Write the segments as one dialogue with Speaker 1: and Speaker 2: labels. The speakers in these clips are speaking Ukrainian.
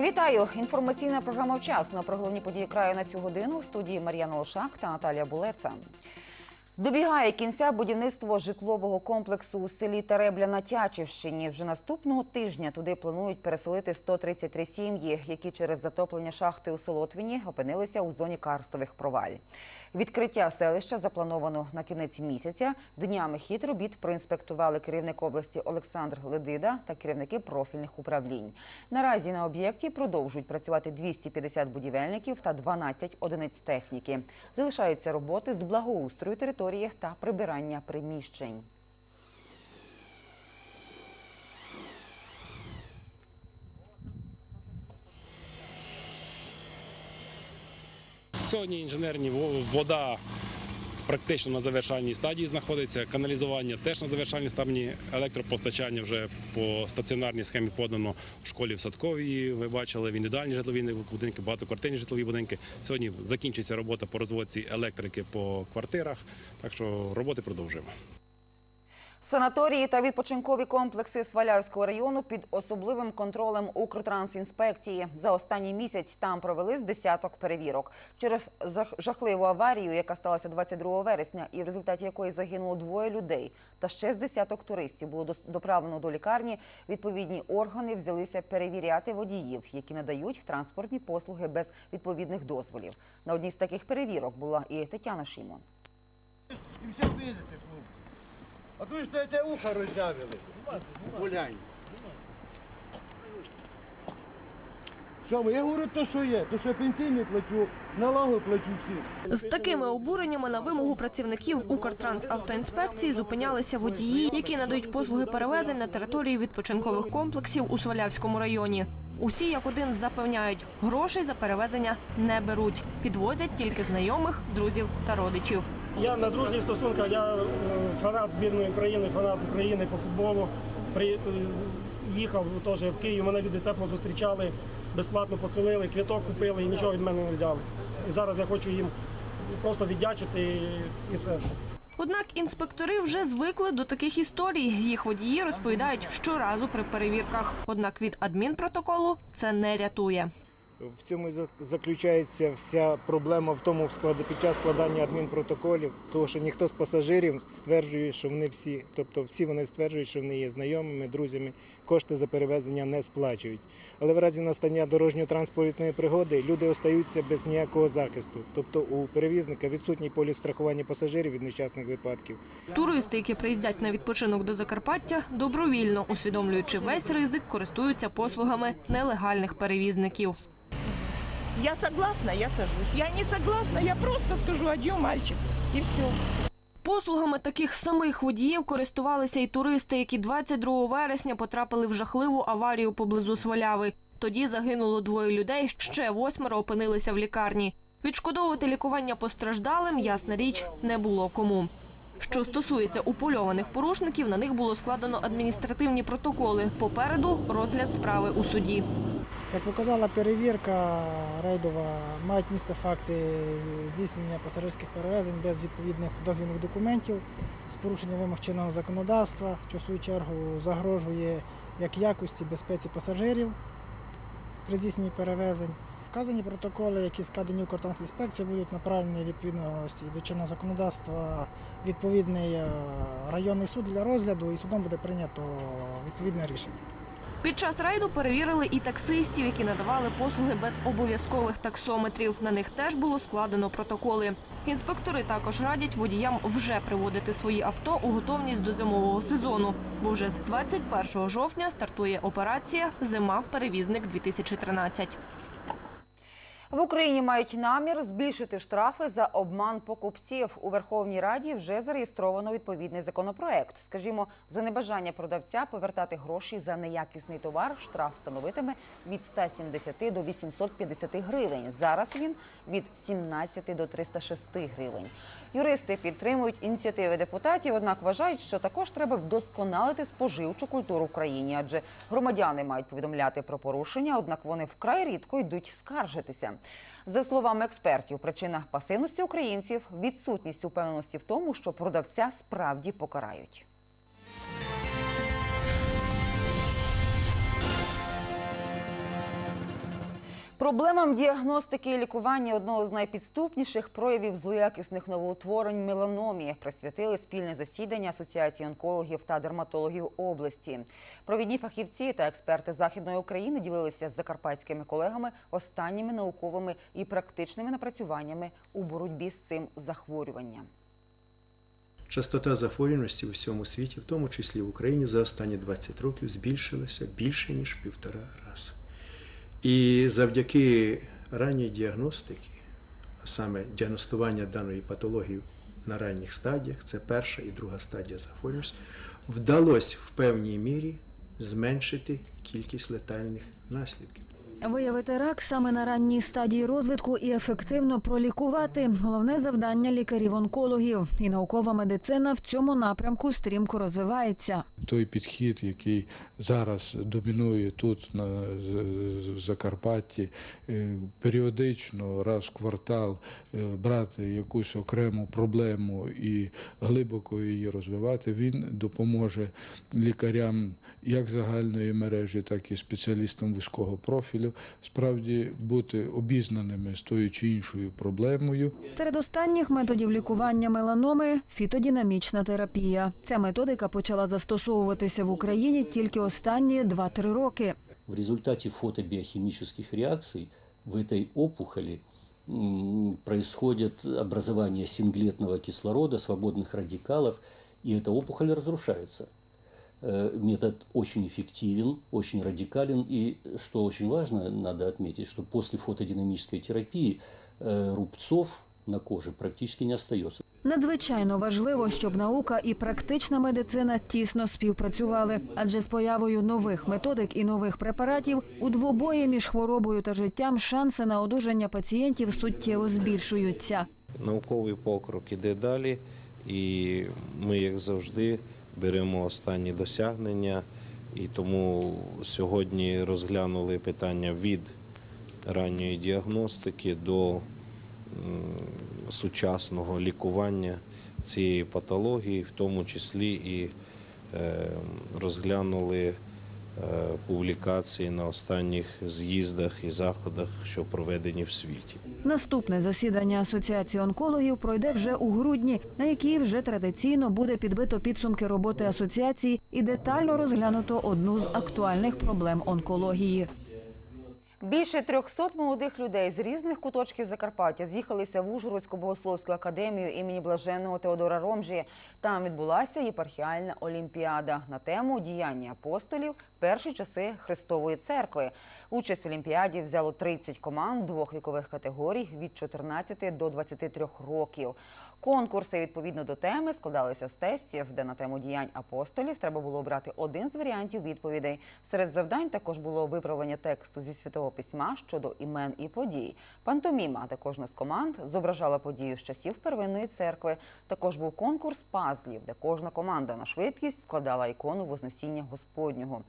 Speaker 1: Вітаю! Інформаційна програма вчасно про головні події краю на цю годину в студії Мар'яна Лошак та Наталія Булеца. Добігає кінця будівництво житлового комплексу у селі Теребля на Тячівщині. Вже наступного тижня туди планують переселити 133 сім'ї, які через затоплення шахти у Солотвіні опинилися у зоні карстових проваль. Відкриття селища заплановано на кінець місяця. Днями хід робіт проінспектували керівник області Олександр Ледида та керівники профільних управлінь. Наразі на об'єкті продовжують працювати 250 будівельників та 12 одиниць техніки. Залишаються роботи з благоустрою території та прибирання приміщень.
Speaker 2: Сьогодні інженерні вода практично на завершальній стадії знаходиться. Каналізування теж на завершальній стадії. Електропостачання вже по стаціонарній схемі подано в школі в Садковій. Ви бачили в індивідуальні житлові будинки, багатоквартирні житлові будинки. Сьогодні закінчиться робота по розводці електрики по квартирах. Так що роботи продовжуємо.
Speaker 1: Санаторії та відпочинкові комплекси Свалявського району під особливим контролем Укртрансінспекції. За останній місяць там провели з десяток перевірок. Через жахливу аварію, яка сталася 22 вересня, і в результаті якої загинуло двоє людей, та ще з десяток туристів було доправлено до лікарні. Відповідні органи взялися перевіряти водіїв, які надають транспортні послуги без відповідних дозволів. На одній з таких перевірок була і Тетяна Шімон.
Speaker 3: І все видите. А то ж те ухо роззявили. Гулянь. Що ми? Я говорю, то що є, то що я пенсійний плачу, налоги плачу всі.
Speaker 4: З такими обуреннями на вимогу працівників Укртрансавтоінспекції зупинялися водії, які надають послуги перевезень на території відпочинкових комплексів у Свалявському районі. Усі як один запевняють, грошей за перевезення не беруть, підвозять тільки знайомих, друзів та родичів.
Speaker 5: Я на дружніх стосунках, я е, фанат збірної України, фанат України по футболу. При, е, теж в Київ, мене люди тепло зустрічали, безплатно поселили, квіток купили і нічого від мене не взяли. І зараз я хочу їм просто віддячити і все.
Speaker 4: Однак інспектори вже звикли до таких історій. Їх водії розповідають щоразу при перевірках. Однак від адмінпротоколу це не рятує.
Speaker 6: В цьому і заключається вся проблема в тому складі під час складання адмінпротоколів, тому що ніхто з пасажирів стверджує, що вони всі, тобто всі вони стверджують, що вони є знайомими, друзями, кошти за перевезення не сплачують. Але в разі настання дорожньо-транспортної пригоди люди остаються без ніякого захисту. Тобто у перевізника відсутній поліс страхування пасажирів від нещасних випадків.
Speaker 4: Туристи, які приїздять на відпочинок до Закарпаття, добровільно усвідомлюючи весь ризик, користуються послугами нелегальних перевізників.
Speaker 7: Я согласна, я сажусь. Я не согласна, я просто скажу адьо, мальчик. И все.
Speaker 4: Послугами таких самих водіїв користувалися і туристи, які 22 вересня потрапили в жахливу аварію поблизу Сваляви. Тоді загинуло двоє людей, ще восьмеро опинилися в лікарні. Відшкодовувати лікування постраждалим, ясна річ, не було кому. Що стосується упольованих порушників, на них було складено адміністративні протоколи. Попереду розгляд справи у суді.
Speaker 8: Як показала перевірка рейдова, мають місце факти здійснення пасажирських перевезень без відповідних дозвільних документів з порушенням вимог чинного законодавства, що в свою чергу загрожує як якості безпеці пасажирів при здійсненні перевезень. Вказані протоколи, які складені Укртрансінспекцією, будуть направлені відповідності до чинного законодавства відповідний е, районний суд для розгляду, і судом буде прийнято відповідне рішення.
Speaker 4: Під час рейду перевірили і таксистів, які надавали послуги без обов'язкових таксометрів. На них теж було складено протоколи. Інспектори також радять водіям вже приводити свої авто у готовність до зимового сезону, бо вже з 21 жовтня стартує операція Зима перевізник 2013
Speaker 1: В Україні мають намір збільшити штрафи за обман покупців. У Верховній Раді вже зареєстровано відповідний законопроект. Скажімо, за небажання продавця повертати гроші за неякісний товар штраф становитиме від 170 до 850 гривень. Зараз він від 17 до 306 гривень. Юристи підтримують ініціативи депутатів, однак вважають, що також треба вдосконалити споживчу культуру в країні, адже громадяни мають повідомляти про порушення, однак вони вкрай рідко йдуть скаржитися. За словами експертів, причина пасивності українців відсутність упевненості в тому, що продавця справді покарають. Проблемам діагностики і лікування одного з найпідступніших проявів злоякісних новоутворень меланомі присвятили спільне засідання Асоціації онкологів та дерматологів області. Провідні фахівці та експерти Західної України ділилися з закарпатськими колегами останніми науковими і практичними напрацюваннями у боротьбі з цим захворюванням.
Speaker 9: Частота захворюваності в усьому світі, в тому числі в Україні, за останні 20 років збільшилася більше ніж півтора рази. І завдяки ранній діагностиці, а саме діагностування даної патології на ранніх стадіях, це перша і друга стадія захворюваності, вдалося в певній мірі зменшити кількість летальних наслідків.
Speaker 10: Виявити рак саме на ранній стадії розвитку і ефективно пролікувати головне завдання лікарів-онкологів. І наукова медицина в цьому напрямку стрімко розвивається.
Speaker 11: той підхід, який зараз домінує тут на Закарпатті, е, періодично раз в квартал е, брати якусь окрему проблему і глибоко її розвивати, він допоможе лікарям як загальної мережі, так і спеціалістам вузького профілю справді бути обізнаними з тою чи іншою проблемою.
Speaker 10: Серед останніх методів лікування меланоми фітодинамічна терапія. Ця методика почала застосовуватися в Україні тільки останні 2-3 роки.
Speaker 12: В результате фотобиохимических реакций в этой опухоли м, происходит образование синглетного кислорода, свободных радикалов, и эта опухоль разрушается. Э, Метод очень эффективен, очень радикален, и, что очень важно, надо отметить, что после фотодинамической терапии э, рубцов на коже практически не остается.
Speaker 10: Надзвичайно важливо, щоб наука і практична медицина тісно співпрацювали, адже з появою нових методик і нових препаратів у двобої між хворобою та життям шанси на одужання пацієнтів суттєво збільшуються.
Speaker 13: Науковий покрок іде далі, і ми, як завжди, беремо останні досягнення. І тому сьогодні розглянули питання від ранньої діагностики до сучасного лікування цієї патології, в тому числі і е, розглянули е, публікації на останніх з'їздах і заходах, що проведені в світі.
Speaker 10: Наступне засідання Асоціації онкологів пройде вже у грудні, на якій вже традиційно буде підбито підсумки роботи асоціації і детально розглянуто одну з актуальних проблем онкології.
Speaker 1: Більше 300 молодих людей з різних куточків Закарпаття з'їхалися в Ужгородську богословську академію імені блаженного Теодора Ромжі. Там відбулася єпархіальна олімпіада на тему діяння апостолів перші часи Христової церкви. Участь в олімпіаді взяло 30 команд двох вікових категорій від 14 до 23 років. Конкурси відповідно до теми складалися з тестів, де на тему діянь апостолів треба було обрати один з варіантів відповідей. Серед завдань також було виправлення тексту зі святого письма щодо імен і подій. Пантоміма, де кожна з команд зображала подію з часів первинної церкви. Також був конкурс пазлів, де кожна команда на швидкість складала ікону Вознесіння Господнього.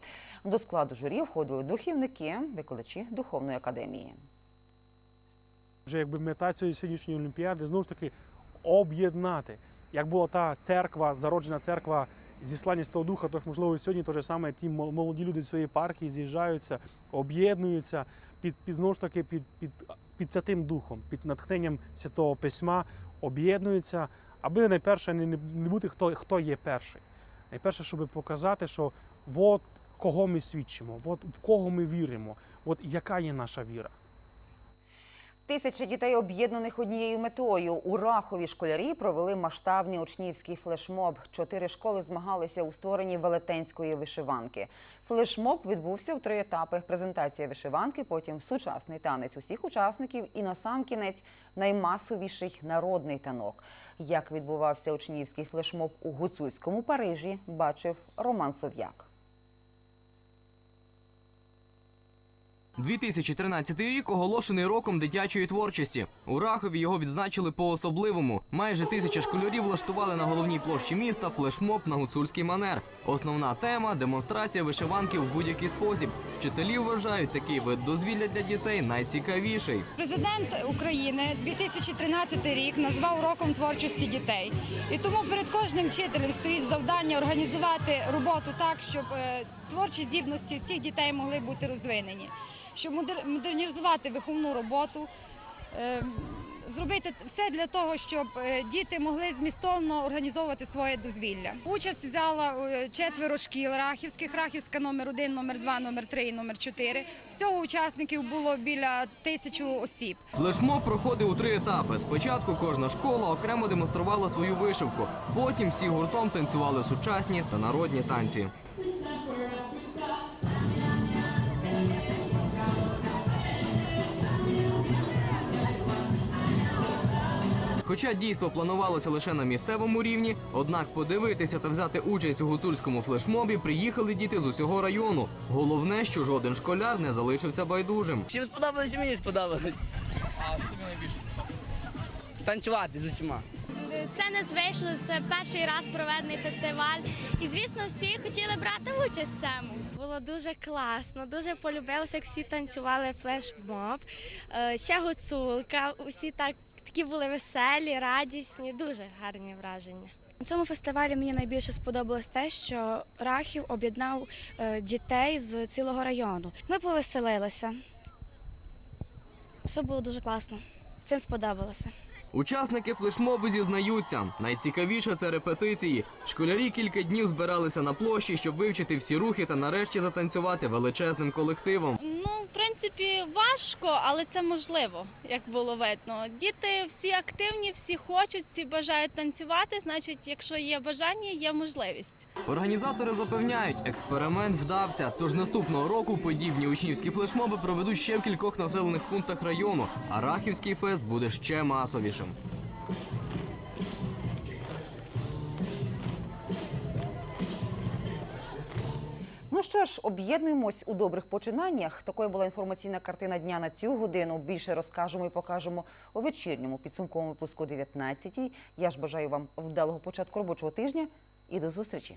Speaker 1: До складу журі входили духівники, викладачі духовної академії.
Speaker 5: Вже якби мета цієї сьогоднішньої олімпіади знову ж таки об'єднати. Як була та церква, зароджена церква зіслання Святого Духа, то можливо сьогодні те ж саме ті мол- молоді люди з своєї єпархії з'їжджаються, об'єднуються під, під знову ж таки під, під, під Святим Духом, під натхненням Святого Письма, об'єднуються, аби найперше не не бути хто, хто є перший. Найперше, щоб показати, що от кого ми свідчимо, от в кого ми віримо, от яка є наша віра.
Speaker 1: Тисяча дітей, об'єднаних однією метою. У Рахові школярі провели масштабний учнівський флешмоб. Чотири школи змагалися у створенні велетенської вишиванки. Флешмоб відбувся в три етапи: презентація вишиванки, потім сучасний танець усіх учасників і насамкінець наймасовіший народний танок. Як відбувався учнівський флешмоб у гуцульському Парижі, бачив Роман Сов'як.
Speaker 14: 2013 рік оголошений роком дитячої творчості. У Рахові його відзначили по-особливому. Майже тисяча школярів влаштували на головній площі міста флешмоб на гуцульський манер. Основна тема демонстрація вишиванки в будь-який спосіб. Вчителі вважають такий вид дозвілля для дітей найцікавіший.
Speaker 15: Президент України 2013 рік назвав роком творчості дітей, і тому перед кожним вчителем стоїть завдання організувати роботу так, щоб е, творчі здібності всіх дітей могли бути розвинені. Щоб модер- модернізувати виховну роботу. е, Зробити все для того, щоб е, діти могли змістовно організовувати своє дозвілля. Участь взяла е, четверо шкіл рахівських, рахівська номер 1, номер 2, номер 3 і номер 4. Всього учасників було біля тисячі осіб.
Speaker 14: Флешмоб проходив у три етапи. Спочатку кожна школа окремо демонструвала свою вишивку. Потім всі гуртом танцювали сучасні та народні танці. Хоча дійство планувалося лише на місцевому рівні, однак подивитися та взяти участь у гуцульському флешмобі приїхали діти з усього району. Головне, що жоден школяр не залишився байдужим.
Speaker 16: Всім сподобалось мені сподобалось. А що тобі найбільше сподобалося? Танцювати з усіма.
Speaker 17: Це незвично, це перший раз проведений фестиваль. І звісно, всі хотіли брати участь в цьому. Було дуже класно, дуже полюбилося, як всі танцювали флешмоб. Е, Ще гуцулка, усі так такі були веселі, радісні, дуже гарні враження.
Speaker 18: На цьому фестивалі мені найбільше сподобалось те, що Рахів об'єднав е, дітей з цілого району. Ми повеселилися. Все було дуже класно. Цим сподобалося.
Speaker 14: Учасники флешмобу зізнаються, найцікавіше це репетиції. Школярі кілька днів збиралися на площі, щоб вивчити всі рухи та нарешті затанцювати величезним колективом.
Speaker 19: Ну, в принципі, важко, але це можливо, як було видно. Діти всі активні, всі хочуть, всі бажають танцювати. Значить, якщо є бажання, є можливість.
Speaker 14: Організатори запевняють, експеримент вдався. Тож наступного року подібні учнівські флешмоби проведуть ще в кількох населених пунктах району, а Рахівський фест буде ще масовішим.
Speaker 1: Ну що ж, об'єднуємось у добрих починаннях. Такою була інформаційна картина дня на цю годину. Більше розкажемо і покажемо у вечірньому підсумковому випуску 19-й. Я ж бажаю вам вдалого початку робочого тижня і до зустрічі.